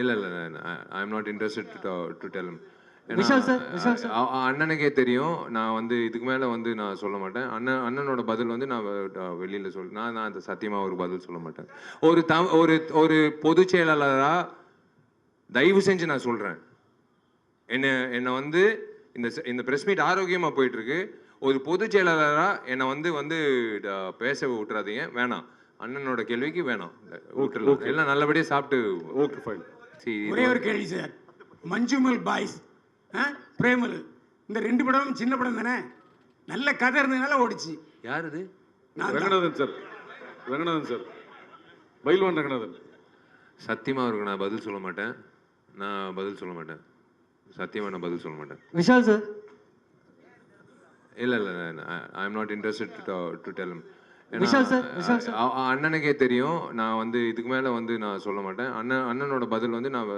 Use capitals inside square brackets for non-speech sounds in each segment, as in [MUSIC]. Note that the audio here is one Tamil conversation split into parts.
இல்லை இல்லை I am not interested to tell Vishal sir, Vishal. அண்ணனுக்கே தெரியும். நான் வந்து இதுக்கு மேலே வந்து நான் சொல்ல மாட்டேன். அண்ணன் அண்ணனோட பதில் வந்து நான் வெளியில சொல் நான் நான் அந்த சத்தியமாக ஒரு பதில் சொல்ல மாட்டேன். ஒரு த ஒரு ஒரு பொதுச் செயலாளராக தயவு செஞ்சு நான் சொல்கிறேன் என்ன என்னை வந்து இந்த இந்த ப்ரெஸ் மீட் ஆரோக்கியமாக போயிட்டு இருக்கு ஒரு பொதுச் செயலாளராக என்னை வந்து வந்து பேச விட்டுறாதீங்க. வேணாம். அண்ணனோட கேள்விக்கு வேணாம். விட்டுறலாம். எல்லாம் நல்லபடியாக சாப்பிட்டு ஓகே ஃபைன் ஒரே ஒரு கேள்வி சார். மஞ்சுமல் பாய்ஸ் ஆ பிரேமல். இந்த ரெண்டு படமும் சின்ன படம் தானே? நல்ல கதை இருந்ததுனால ஓடிச்சு. யார் இது? ரங்கநாதன் சார். ரங்கநாதன் சார். பைல்வான் ரங்கநாதன். சத்தியமாக அவருக்கு நான் பதில் சொல்ல மாட்டேன். நான் பதில் சொல்ல மாட்டேன். சத்தியமாக நான் பதில் சொல்ல மாட்டேன். விஷால் சார். இல்லை இல்லை I am not interested to tell Vishal Vishal. அண்ணனுக்கே தெரியும். நான் வந்து இதுக்கு மேலே வந்து நான் சொல்ல மாட்டேன். அண்ணன் அண்ணனோட பதில் வந்து நான்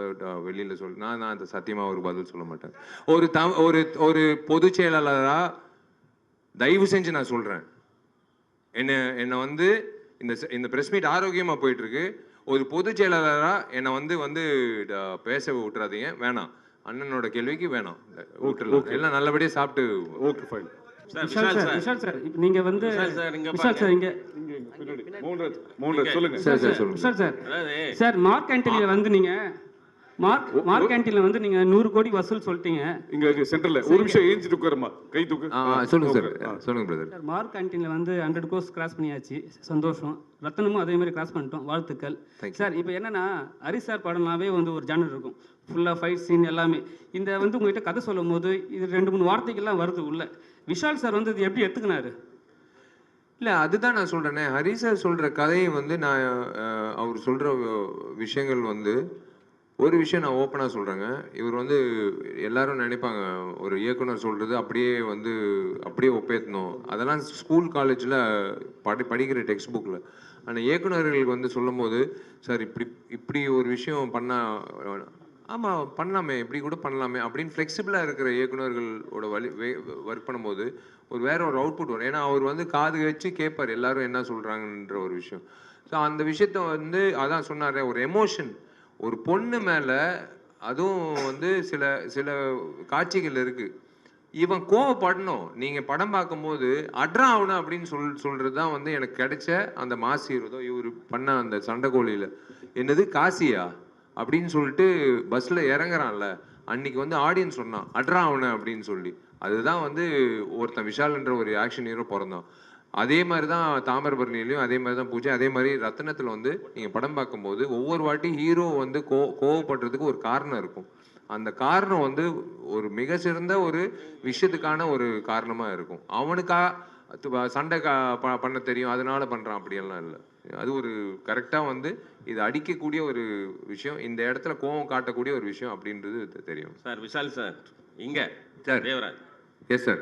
வெளியில சொல் நான் நான் அந்த சத்தியமாக ஒரு பதில் சொல்ல மாட்டேன். ஒரு த ஒரு ஒரு பொதுச் செயலாளராக தயவு செஞ்சு நான் சொல்கிறேன் என்ன என்னை வந்து இந்த இந்த ப்ரெஸ் மீட் ஆரோக்கியமாக போயிட்டு இருக்கு ஒரு பொதுச் செயலாளராக என்னை வந்து வந்து பேச விட்டுறாதீங்க. வேணாம். அண்ணனோட கேள்விக்கு வேணாம். விட்டுறலாம். எல்லாம் நல்லபடியாக சாப்பிட்டு okay fine. Vishal sir sir. Vishal sir இப்போ நீங்க வந்து விஷால் சார், இங்க விஷால் சார் சார் சார் சொல்லுங்கள் விஷால் சார். அதாவது சார் மார்க் கேன்டீன்ல வந்து நீங்க மார்க் மார்க் கேன்டீன்ல வந்து நீங்க நூறு கோடி வசூல் சொல்லிட்டீங்க. இங்க சென்டர்ல. ஒரு நிமிஷம் ஏஞ்சிட்டு உட்காருமா கை தூக்கு. சொல்லுங்க சார். சொல்லுங்க பிரதர் சார் மார்க் கேன்டீன்ல வந்து ஹண்ட்ரட் கோர்ஸ் கிராஸ் பண்ணியாச்சு. சந்தோஷம். ரத்தனமும் அதே மாதிரி கிராஸ் பண்ணிட்டோம். வாழ்த்துக்கள். சார் இப்போ என்னன்னா ஹரிஷ் சார் படம்னாவே வந்து ஒரு ஜானர் இருக்கும். ஃபுல்லாக ஃபைட் சீன் எல்லாமே. இந்த வந்து உங்ககிட்ட கதை சொல்லும் போது இது ரெண்டு மூணு வார்த்தைகள்லாம் வருது உள்ள. விஷால் சார் வந்து இது எப்படி எடுத்துக்கினாரு? இல்லை அதுதான் நான் சொல்கிறேனே ஹரி சார் சொல்கிற கதையை வந்து நான் அவர் சொல்கிற விஷயங்கள் வந்து ஒரு விஷயம் நான் ஓப்பனாக சொல்கிறேங்க இவர் வந்து எல்லாரும் நினைப்பாங்க ஒரு இயக்குனர் சொல்கிறது அப்படியே வந்து அப்படியே ஒப்பேற்றணும் அதெல்லாம் ஸ்கூல் காலேஜில் படி படிக்கிற டெக்ஸ்ட் புக்கில் ஆனால் இயக்குநர்களுக்கு வந்து சொல்லும்போது சார் இப்படி இப்படி ஒரு விஷயம் பண்ணால் ஆமாம் பண்ணலாமே இப்படி கூட பண்ணலாமே அப்படின்னு ஃப்ளெக்சிபிளாக இருக்கிற இயக்குனர்களோட வழி ஒர்க் பண்ணும்போது ஒரு வேற ஒரு அவுட்புட் வரும். ஏன்னா அவர் வந்து காது வச்சு கேட்பார் எல்லாரும் என்ன சொல்கிறாங்கன்ற ஒரு விஷயம். ஸோ அந்த விஷயத்த வந்து அதான் சொன்னார் ஒரு எமோஷன் ஒரு பொண்ணு மேலே அதுவும் வந்து சில சில காட்சிகள் இருக்குது இவன் கோவப்படணும். நீங்கள் படம் பார்க்கும்போது அட்ரா ஆகணும் அப்படின்னு சொல் சொல்கிறது தான் வந்து எனக்கு கிடைச்ச அந்த மாசி இருதோ இவர் பண்ண அந்த சண்டைக்கோழியில் என்னது காசியா? அப்படின்னு சொல்லிட்டு பஸ்ஸில் இறங்குறான்ல. அன்னைக்கு வந்து ஆடியன்ஸ் சொன்னான் அட்ரா அவனை அப்படின்னு சொல்லி. அதுதான் வந்து ஒருத்தன் விஷால்ன்ற ஒரு ஆக்ஷன் ஹீரோ பிறந்தான். அதே மாதிரி தான் தாமிரபரணிலையும் அதே மாதிரி தான் பூஜை. அதே மாதிரி ரத்னத்தில் வந்து நீங்கள் படம் பார்க்கும்போது ஒவ்வொரு வாட்டி ஹீரோ வந்து கோ கோவப்படுறதுக்கு ஒரு காரணம் இருக்கும். அந்த காரணம் வந்து ஒரு மிக சிறந்த ஒரு விஷயத்துக்கான ஒரு காரணமாக இருக்கும். அவனுக்கா சண்டை கா ப- பண்ண தெரியும் அதனால பண்ணுறான் அப்படியெல்லாம் இல்லை. அது ஒரு கரெக்டாக வந்து இது அடிக்கக்கூடிய ஒரு விஷயம் இந்த இடத்துல கோவம் காட்டக்கூடிய ஒரு விஷயம் அப்படின்றது தெரியும். சார் விஷால் சார் இங்க சார். தேவராஜ். எஸ் சார்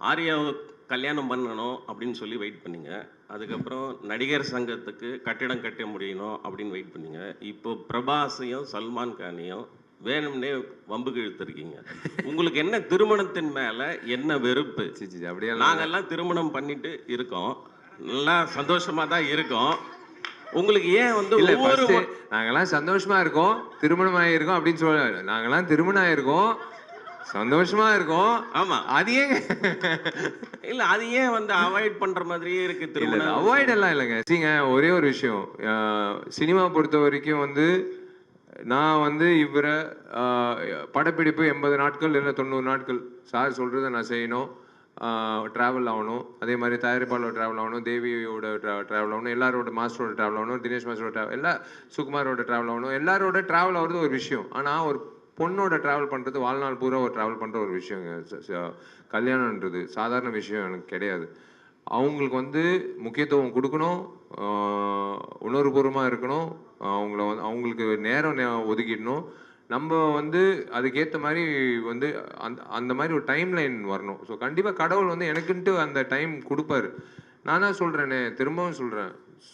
ஆர்யாவை கல்யாணம் பண்ணணும் அப்படின்னு சொல்லி வெயிட் பண்ணீங்க. அதுக்கப்புறம் நடிகர் சங்கத்துக்கு கட்டிடம் கட்ட முடியணும் அப்படின்னு வெயிட் பண்ணீங்க. இப்போ பிரபாஸையும் சல்மான் கானையும் வேணும்னே வம்புக்கு இழுத்துருக்கீங்க உங்களுக்கு என்ன திருமணத்தின் மேல என்ன வெறுப்பு? சிச்சி அப்படியெல்லாம் நாங்கெல்லாம் திருமணம் பண்ணிட்டு இருக்கோம். நல்லா சந்தோஷமா தான் இருக்கோம். உங்களுக்கு ஏன் வந்து இல்ல ஒவ்வொரு first நாங்கெல்லாம் சந்தோஷமா இருக்கோம். திருமணம் ஆயிருக்கோம் அப்படின்னு சொல்ல நாங்கெல்லாம் திருமணம் ஆயிருக்கோம். சந்தோஷமா இருக்கோம். ஆமா. அது ஏன் இல்ல அது ஏன் வந்து அவாய்ட் பண்ற மாதிரியே இருக்கு இல்ல திருமணம்? அவாய்ட் எல்லாம் இல்லைங்க. சரிங்க ஒரே ஒரு விஷயம். சினிமா பொறுத்த வரைக்கும் வந்து நான் வந்து இவரை படப்பிடிப்பு எண்பது நாட்கள் இல்லை தொண்ணூறு நாட்கள். சார் சொல்றதை நான் செய்யணும். ட்ராவல் ஆகணும். அதே மாதிரி தயாரிப்பாளோட ட்ராவல் ஆகணும் தேவியோட ட்ராவல் ஆகணும் எல்லாரோட மாஸ்டரோட ட்ராவல் ஆகணும் தினேஷ் மாஸ்டரோட ட்ராவல் எல்லா சுகுமாரோட ட்ராவல் ஆகணும். எல்லாரோட ட்ராவல் ஆகிறது ஒரு விஷயம். ஆனால் ஒரு பொண்ணோட ட்ராவல் பண்ணுறது வாழ்நாள் பூரா ஒரு ட்ராவல் பண்ணுற ஒரு விஷயங்க. கல்யாணன்றது சாதாரண விஷயம் எனக்கு கிடையாது. அவங்களுக்கு வந்து முக்கியத்துவம் கொடுக்கணும் உணர்வுபூர்வமாக இருக்கணும் அவங்கள வந்து அவங்களுக்கு நேரம் ஒதுக்கிடணும். நம்ம வந்து அதுக்கேற்ற மாதிரி வந்து அந்த அந்த மாதிரி ஒரு டைம் லைன் வரணும். ஸோ கண்டிப்பாக கடவுள் வந்து எனக்குன்ட்டு அந்த டைம் கொடுப்பாரு. நான் தான் சொல்கிறேனே திரும்பவும் சொல்கிறேன்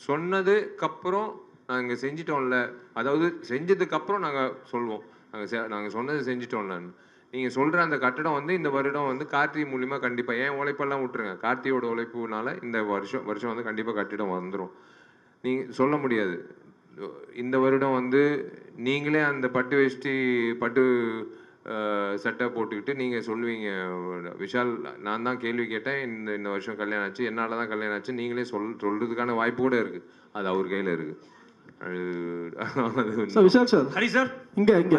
சொன்னதுக்கப்புறம் நாங்கள் செஞ்சிட்டோம்ல. அதாவது செஞ்சதுக்கப்புறம் நாங்கள் சொல்வோம். நாங்கள் செ நாங்கள் சொன்னது செஞ்சிட்டோம்லன்னு நீங்கள் சொல்கிற அந்த கட்டடம் வந்து இந்த வருடம் வந்து கார்த்தி மூலிமா கண்டிப்பாக ஏன் உழைப்பெல்லாம் விட்டுருங்க? கார்த்தியோட உழைப்புனால இந்த வருஷம் வருஷம் வந்து கண்டிப்பாக கட்டிடம் வந்துடும் நீங்கள் சொல்ல முடியாது. இந்த வருடம் வந்து நீங்களே அந்த பட்டு வேஷ்டி பட்டு சட்டை போட்டுக்கிட்டு நீங்கள் சொல்லுவீங்க. விஷால் நான் தான் கேள்வி கேட்டேன். இந்த இந்த வருஷம் கல்யாணம் ஆச்சு. என்னால் தான் கல்யாணம் ஆச்சு. நீங்களே சொல் சொல்கிறதுக்கான வாய்ப்பு கூட இருக்குது அது அவர் கையில் இருக்குது விஷால் சார். ஹரி சார். இங்க இங்க.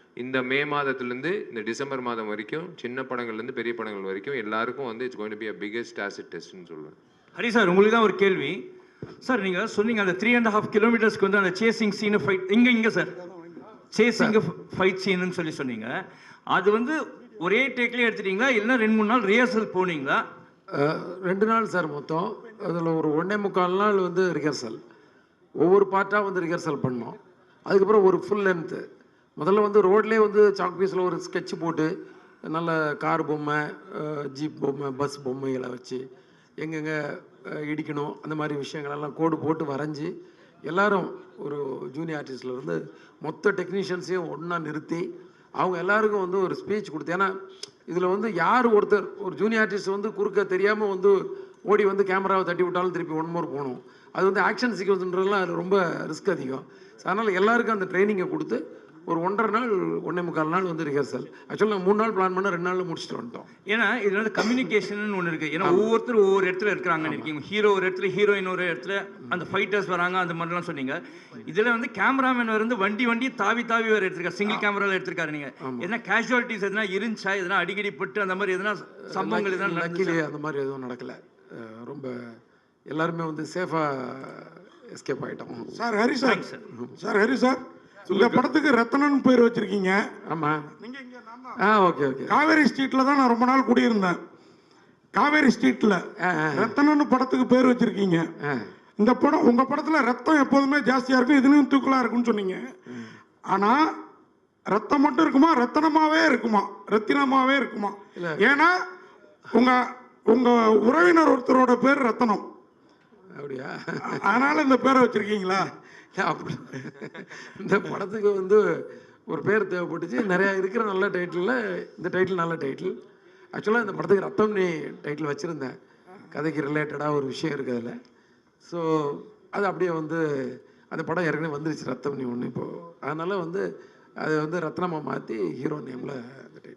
இந்த மே மாதத்துலேருந்து இந்த டிசம்பர் மாதம் வரைக்கும் சின்ன படங்கள்லேருந்து பெரிய படங்கள் வரைக்கும் எல்லாருக்கும் வந்து it's going to be a biggest acid டெஸ்ட்னு சொல்லுவேன். ஹரி சார் உங்களுக்கு தான் ஒரு கேள்வி. சார் நீங்க சொன்னீங்க அந்த த்ரீ அண்ட் ஹாஃப் கிலோமீட்டர்ஸ்க்கு வந்து அந்த சேசிங் சீனு ஃபைட் இங்க இங்க சார். சேசிங் ஃபைட் சீனுன்னு சொல்லி சொன்னீங்க. அது வந்து ஒரே டேக்லயே எடுத்துட்டீங்களா? இல்லைன்னா ரெண்டு மூணு நாள் ரிஹர்சல் போனீங்களா? ரெண்டு நாள் சார் மொத்தம். அதில் ஒரு ஒன்றே முக்கால் நாள் வந்து ரிஹர்சல் ஒவ்வொரு பார்ட்டாக வந்து ரிஹர்சல் பண்ணோம். அதுக்கப்புறம் ஒரு ஃபுல் லென்த்து முதல்ல வந்து ரோட்லேயே வந்து சாக் பீஸில் ஒரு ஸ்கெட்ச் போட்டு நல்ல கார் பொம்மை ஜீப் பொம்மை பஸ் பொம்மைகளை வச்சு எங்கெங்கே இடிக்கணும் அந்த மாதிரி விஷயங்களெல்லாம் கோடு போட்டு வரைஞ்சி எல்லாரும் ஒரு ஜூனியர் ஆர்டிஸ்ட்ல இருந்து மொத்த டெக்னீஷியன்ஸையும் ஒன்றா நிறுத்தி அவங்க எல்லாருக்கும் வந்து ஒரு ஸ்பீச் கொடுத்து ஏன்னா இதில் வந்து யார் ஒருத்தர் ஒரு ஜூனியர் ஆர்டிஸ்ட் வந்து குறுக்க தெரியாமல் வந்து ஓடி வந்து கேமராவை தட்டி விட்டாலும் திருப்பி ஒன் மோர் போகணும். அது வந்து ஆக்ஷன் சீக்வன்ஸ்ன்றதுலாம் அது ரொம்ப ரிஸ்க் அதிகம். அதனால் எல்லாருக்கும் அந்த ட்ரைனிங்கை கொடுத்து ஒரு ஒன்றரை நாள் ஒன்றே முக்கால் நாள் வந்து ரிஹர்சல் ஆக்சுவலாக நாங்கள் மூணு நாள் பிளான் பண்ண ரெண்டு நாளில் முடிச்சுட்டு வந்துட்டோம். ஏன்னா இதுல வந்து கம்யூனிகேஷன் ஒன்று இருக்கு. ஏன்னா ஒவ்வொருத்தரும் ஒவ்வொரு இடத்துல இருக்கிறாங்கன்னு இருக்கீங்க. ஹீரோ ஒரு இடத்துல ஹீரோயின் ஒரு இடத்துல அந்த ஃபைட்டர்ஸ் வராங்க அந்த மாதிரிலாம் சொன்னீங்க. இதுல வந்து கேமராமேன் வந்து வண்டி வண்டி தாவி தாவி வேற எடுத்திருக்காரு. சிங்கிள் கேமரால எடுத்திருக்காரு நீங்க. எதனா கேஷுவாலிட்டிஸ் எதனா இருந்துச்சா? எதனா அடிக்கடி பட்டு அந்த மாதிரி எதனா சம்பவங்கள் எதனா? லக்கிலே அந்த மாதிரி எதுவும் நடக்கலை. ரொம்ப எல்லாருமே வந்து சேஃபாக எஸ்கேப் ஆகிட்டோம் sir Hari sir. Sir Hari sir. இந்த படத்துக்கு ரத்தனன் பேர் வச்சிருக்கீங்க. ஆமாம் நீங்க இங்க ஆ ஓகே ஓகே. காவேரி ஸ்ட்ரீட்ல தான் நான் ரொம்ப நாள் குடியிருந்தேன். காவேரி ஸ்ட்ரீட்ல ரத்தனன் படத்துக்கு பேர் வச்சிருக்கீங்க. இந்த படம் உங்க படத்துல ரத்தம் எப்போதுமே ஜாஸ்தியா இருக்கும் இதுலயும் தூக்கலா இருக்கும்னு சொன்னீங்க. ஆனா ரத்தம் மட்டும் இருக்குமா? ரத்தனமாவே இருக்குமா? ரத்தினமாவே இருக்குமா? ஏன்னா உங்க உங்க உறவினர் ஒருத்தரோட பேர் ரத்தனம். அப்படியா? அதனால இந்த பேரை வச்சிருக்கீங்களா? அப்படி இந்த படத்துக்கு வந்து ஒரு பேர் தேவைப்பட்டுச்சு. நிறைய இருக்கிற நல்ல டைட்டிலில் இந்த டைட்டில் நல்ல டைட்டில் ஆக்சுவலாக இந்த படத்துக்கு ரத்தம் நீ டைட்டில் வச்சுருந்தேன். கதைக்கு ரிலேட்டடாக ஒரு விஷயம் இருக்குது அதில். ஸோ அது அப்படியே வந்து அந்த படம் ஏற்கனவே வந்துருச்சு ரத்தம் நீ ஒன்று இப்போது அதனால் வந்து அதை வந்து ரத்னமாக மாற்றி ஹீரோ நேமில்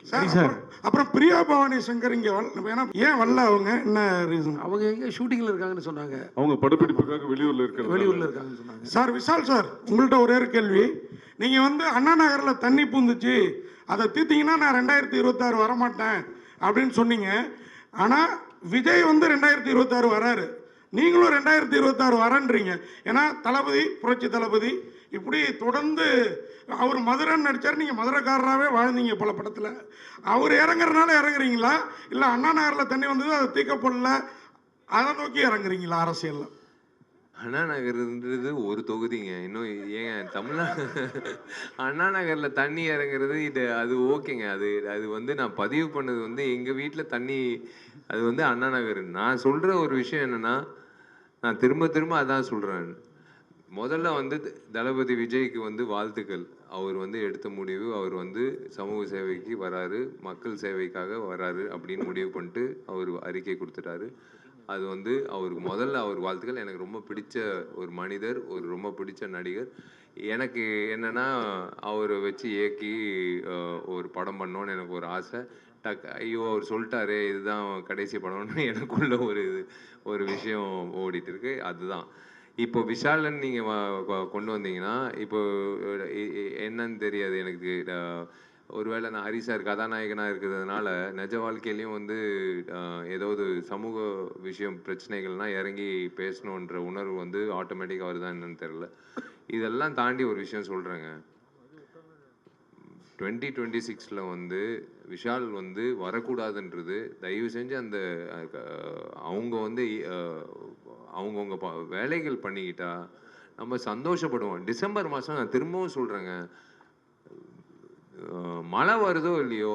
சார், அப்புறம்- பிரியா பவானி சங்கர் இங்க ஏன்னா ஏன் வரல அவங்க? என்ன ரீசன் அவங்க எங்கே ஷூட்டிங்கில் இருக்காங்கன்னு சொன்னாங்க. அவங்க படப்பிடிப்புக்காக வெளியூர்ல இருக்கிறது வெளியூரில் இருக்காங்கன்னு சொன்னாங்க. சார் விஷால் சார் உங்கள்கிட்ட ஒரே ஒரு கேள்வி. நீங்க வந்து அண்ணா நகர்ல தண்ணி பூந்துச்சு. அதை தீர்த்தீங்கன்னா நான் ரெண்டாயிரத்தி இருபத்தாறு வரமாட்டேன் அப்படின்னு சொன்னீங்க. ஆனா விஜய் வந்து ரெண்டாயிரத்தி இருபத்தாறு வராரு. நீங்களும் ரெண்டாயிரத்தி இருபத்தாறு வரன்றீங்க. ஏன்னா தளபதி புரட்சி தளபதி இப்படி தொடர்ந்து அவர் மதுரைன்னு நடித்தார் நீங்கள் மதுரைக்காரராகவே வாழ்ந்தீங்க பல படத்தில். அவர் இறங்குறனால இறங்குறீங்களா? இல்லை அண்ணா நகரில் தண்ணி வந்தது அதை தீக்கப்படல அதை நோக்கி இறங்குறீங்களா அரசியலில்? அண்ணா நகர்ன்றது ஒரு தொகுதிங்க. இன்னும் ஏங்க தமிழ்நாடு அண்ணா நகரில் தண்ணி இறங்குறது இது அது ஓகேங்க. அது அது வந்து நான் பதிவு பண்ணது வந்து எங்கள் வீட்டில் தண்ணி அது வந்து அண்ணா நகர். நான் சொல்கிற ஒரு விஷயம் என்னன்னா நான் திரும்ப திரும்ப அதான் சொல்கிறேன் முதல்ல வந்து த- தளபதி விஜய்க்கு வந்து வாழ்த்துக்கள். அவர் வந்து எடுத்த முடிவு அவர் வந்து சமூக சேவைக்கு வராரு மக்கள் சேவைக்காக வராரு அப்படின்னு முடிவு பண்ணிட்டு அவர் அறிக்கை கொடுத்துட்டாரு. அது வந்து அவருக்கு முதல்ல அவர் வாழ்த்துக்கள். எனக்கு ரொம்ப பிடிச்ச ஒரு மனிதர் ஒரு ரொம்ப பிடிச்ச நடிகர். எனக்கு என்னென்னா அவரை வச்சு இயக்கி ஒரு படம் பண்ணோன்னு எனக்கு ஒரு ஆசை. டக் ஐயோ அவர் சொல்லிட்டாரே இதுதான் கடைசி படம்னு [LAUGHS] எனக்குள்ள ஒரு இது ஒரு விஷயம் ஓடிட்டு இருக்கு. அதுதான். இப்போ விஷாலன் நீங்கள் கொண்டு வந்தீங்கன்னா இப்போ என்னன்னு தெரியாது எனக்கு. ஒருவேளை நான் ஹரி சார் கதாநாயகனாக இருக்கிறதுனால நிஜ வாழ்க்கையிலையும் வந்து ஏதாவது சமூக விஷயம் பிரச்சனைகள்னா இறங்கி பேசணுன்ற உணர்வு வந்து ஆட்டோமேட்டிக்காக வருதா என்னன்னு தெரில இதெல்லாம் தாண்டி ஒரு விஷயம் சொல்கிறேங்க டுவெண்ட்டி டுவெண்ட்டி சிக்ஸில் வந்து விஷால் வந்து வரக்கூடாதுன்றது தயவு செஞ்சு அந்த அவங்க வந்து அவங்கவுங்க ப வேலைகள் பண்ணிக்கிட்டா நம்ம சந்தோஷப்படுவோம். டிசம்பர் மாதம் நான் திரும்பவும் சொல்கிறேங்க மழை வருதோ இல்லையோ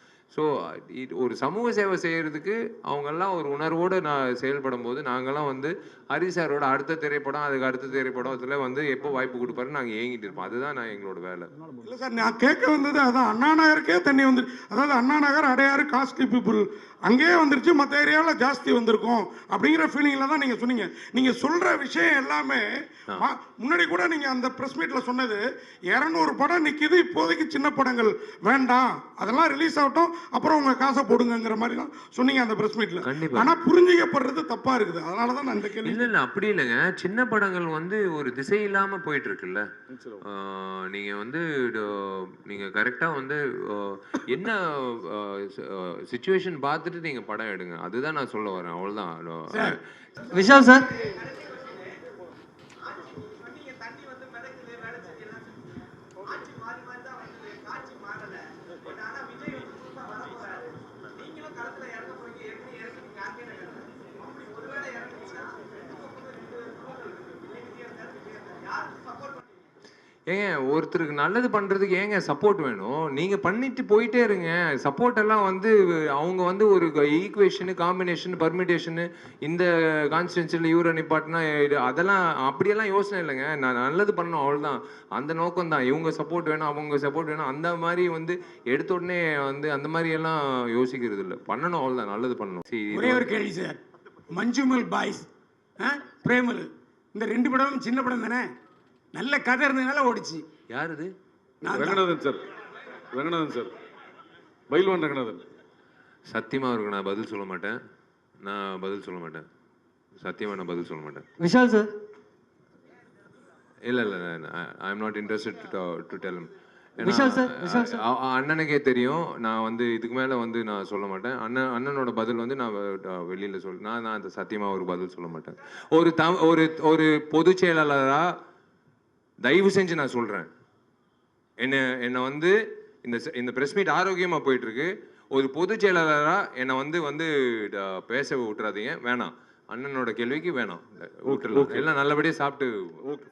ஸோ ஒரு சமூக சேவை செய்யறதுக்கு அவங்கெல்லாம் ஒரு உணர்வோடு நான் செயல்படும் போது நாங்கெல்லாம் வந்து ஹரி சாரோட அடுத்த திரைப்படம் அதுக்கு அடுத்த திரைப்படம் அதில் வந்து எப்போ வாய்ப்பு கொடுப்பாரு நாங்கள் ஏங்கிட்டு இருப்போம் அதுதான் நான் எங்களோட வேலை. இல்லை சார் நான் கேட்க வந்தது அதான். அண்ணா நகருக்கே தண்ணி வந்து அதாவது அண்ணா நகர் அடையாறு காஸ்ட்லி பீப்புள் அங்கேயே வந்துருச்சு மற்ற ஏரியாவில் ஜாஸ்தி வந்திருக்கும் அப்படிங்கிற ஃபீலிங்கில் தான் நீங்கள் சொன்னீங்க. நீங்கள் சொல்கிற விஷயம் எல்லாமே முன்னாடி கூட நீங்கள் அந்த ப்ரெஸ் மீட்டில் சொன்னது இரநூறு படம் நிற்கிது இப்போதைக்கு சின்ன படங்கள் வேண்டாம் அதெல்லாம் ரிலீஸ் ஆகட்டும் அப்புறம் உங்கள் காசை போடுங்கங்கிற மாதிரி தான் சொன்னீங்க அந்த ப்ரெஸ் மீட்டில். ஆனால் புரிஞ்சிக்கப்படுறது தப்பாக இருக்குது. அதனால தான் நான் இந்த கேள்வி இல்ல இல்ல அப்படி இல்லைங்க. சின்ன படங்கள் வந்து ஒரு திசை இல்லாம போயிட்டு இருக்குல்ல ஆஹ் நீங்க வந்து நீங்க கரெக்டா வந்து என்ன சுச்சுவேஷன் பார்த்துட்டு நீங்க படம் எடுங்க. அதுதான் நான் சொல்ல வரேன். அவ்வளவுதான். விஷால் சார். ஏங்க ஒருத்தருக்கு நல்லது பண்றதுக்கு ஏங்க சப்போர்ட் வேணும்? நீங்க பண்ணிட்டு போயிட்டே இருங்க. சப்போர்ட் எல்லாம் வந்து அவங்க வந்து ஒரு ஈக்குவேஷனு காம்பினேஷன் பர்மிடேஷனு இந்த கான்ஸ்டன்சியில் இவரை நிப்பாட்டினா அதெல்லாம் அப்படியெல்லாம் யோசனை இல்லைங்க. நான் நல்லது பண்ணணும் அவ்வளோதான் அந்த நோக்கம் தான் இவங்க சப்போர்ட் வேணும் அவங்க சப்போர்ட் வேணும் அந்த மாதிரி வந்து எடுத்த உடனே வந்து அந்த மாதிரி எல்லாம் யோசிக்கிறது இல்லை. பண்ணணும் அவ்வளோதான் நல்லது பண்ணணும். இது ஒரே ஒரு கேள்வி சார். மஞ்சுமல் பாய்ஸ் பிரேமல். இந்த ரெண்டு படமும் சின்ன படம் தானே? நல்ல கதை இருந்ததுனால ஓடிச்சு. யார் இது. ரங்கநாதன் சார். ரங்கநாதன் சார். பைல்வான் ரங்கநாதன். சத்தியமா அவருக்கு நான் பதில் சொல்ல மாட்டேன். நான் பதில் சொல்ல மாட்டேன். சத்தியமா நான் பதில் சொல்ல மாட்டேன். விஷால் சார். இல்லை இல்லை I am not interested to tell அண்ணனுக்கே தெரியும். நான் வந்து இதுக்கு மேல வந்து நான் சொல்ல மாட்டேன். அண்ணன் அண்ணனோட பதில் வந்து நான் வெளியில சொல் நான் நான் அந்த சத்தியமா ஒரு பதில் சொல்ல மாட்டேன். ஒரு த ஒரு ஒரு பொதுச் செயலாளரா தயவு செஞ்சு நான் சொல்றேன். என்ன என்னை வந்து இந்த இந்த பிரஸ் மீட் ஆரோக்கியமா போயிட்டு இருக்கு ஒரு பொதுச் செயலாளரா என்னை வந்து வந்து பேச விட்டுறாதீங்க. வேணாம். அண்ணனோட கேள்விக்கு வேணாம். எல்லாம் நல்லபடியா சாப்பிட்டு ஓகே